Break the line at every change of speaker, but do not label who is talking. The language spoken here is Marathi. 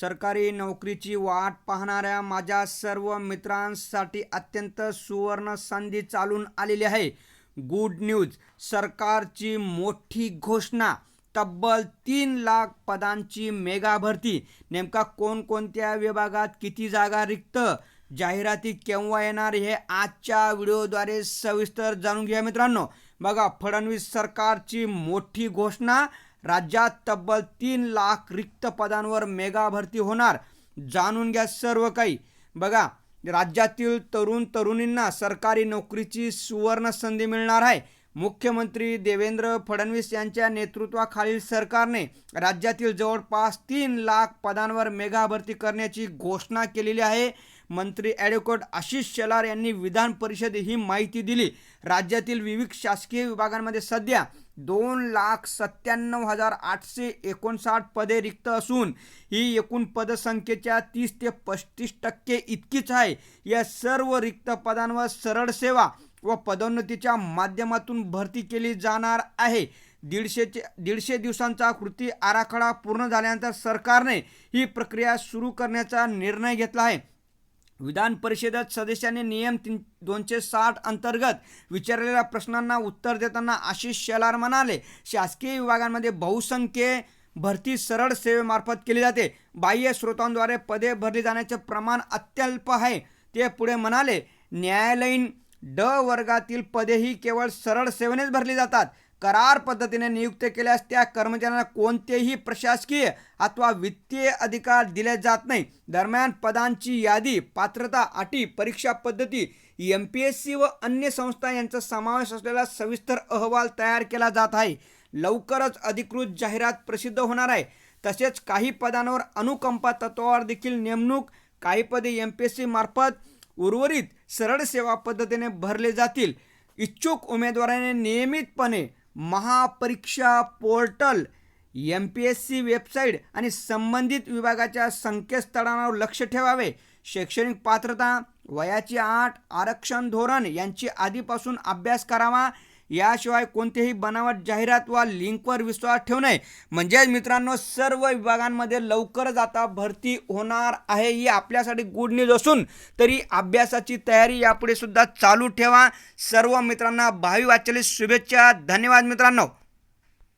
सरकारी नोकरीची वाट पाहणाऱ्या माझ्या सर्व मित्रांसाठी अत्यंत सुवर्ण संधी चालून आलेली आहे. गुड न्यूज सरकारची मोठी घोषणा. तब्बल तीन लाख पदांची मेगा भरती. नेमका कोणकोणत्या विभागात किती जागा रिक्त? जाहिराती केव्हा येणार हे आजच्या व्हिडिओद्वारे सविस्तर जाणून घ्या मित्रांनो. बघा फडणवीस सरकारची मोठी घोषणा. राज्यात तब्बल तीन लाख रिक्त पदांवर मेगा भरती होणार. जाणून घ्या सर्व काही. बघा राज्यातील तरुण तरुणींना सरकारी नोकरीची सुवर्ण संधी मिळणार आहे. मुख्यमंत्री देवेंद्र फडणवीस यांच्या नेतृत्वाखालील सरकारने राज्यातील जवळपास तीन लाख पदांवर मेगा भरती करण्याची घोषणा केलेली आहे. मंत्री ॲडव्होकेट आशिष शेलार यांनी विधान परिषद ही माहिती दिली. राज्यातील विविध शासकीय विभागांमध्ये सध्या दोन लाख सत्त्याण्णव हजार आठशे एकोणसाठ पदे रिक्त असून ही एकूण पदसंख्येच्या तीस ते पस्तीस टक्के इतकीच आहे. या सर्व रिक्त पदांवर सरळ सेवा व पदोन्नतीच्या माध्यमातून भरती केली जाणार आहे. दीडशेचे दीडशे दिवसांचा कृती आराखडा पूर्ण झाल्यानंतर सरकारने ही प्रक्रिया सुरू करण्याचा निर्णय घेतला आहे. विधान परिषदेत सदस्यांनी नियम तीन दोनशे साठ अंतर्गत विचारलेल्या प्रश्नांना उत्तर देताना आशिष शेलार म्हणाले शासकीय विभागांमध्ये बहुसंख्य भरती सरळ सेवेमार्फत केली जाते. बाह्य स्रोतांद्वारे पदे भरली जाण्याचे प्रमाण अत्यल्प आहे. ते पुढे म्हणाले न्यायालयीन ड वर्गातील पदेही केवळ सरळ सेवेनेच भरली जातात. करार पद्धतीने नियुक्त केल्यास त्या कर्मचाऱ्यांना कोणतेही प्रशासकीय अथवा वित्तीय अधिकार दिले जात नाही. दरम्यान पदांची यादी पात्रता अटी परीक्षा पद्धती एम पी एस सी व अन्य संस्था यांचा समावेश असलेला सविस्तर अहवाल तयार केला जात आहे. लवकरच अधिकृत जाहिरात प्रसिद्ध होणार आहे. तसेच काही पदांवर अनुकंपा तत्वावर देखील नेमणूक काही पदे एम पी एस सी मार्फत उर्वरित सरळ सेवा पद्धतीने भरले जातील. इच्छुक उमेदवाराने नियमितपणे Mahapariksha portal M P S C website आणि संबंधित विभागाच्या संकेतस्थळांवर लक्ष ठेवावे. शैक्षणिक पात्रता वयाची आठ आरक्षण धोरण यांची आधीपासून अभ्यास करावा. याशिवाय कोणतेही बनावट जाहिरात वा लिंकवर विश्वास ठेवू नये. म्हणजेच मित्रांनो सर्व विभागांमध्ये लवकरच आता भरती होणार आहे. ही आपल्यासाठी गुड न्यूज असून तरी अभ्यासाची तयारी यापुढे सुद्धा चालू ठेवा. सर्व मित्रांना भावी वाचले शुभेच्छा. धन्यवाद मित्रांनो.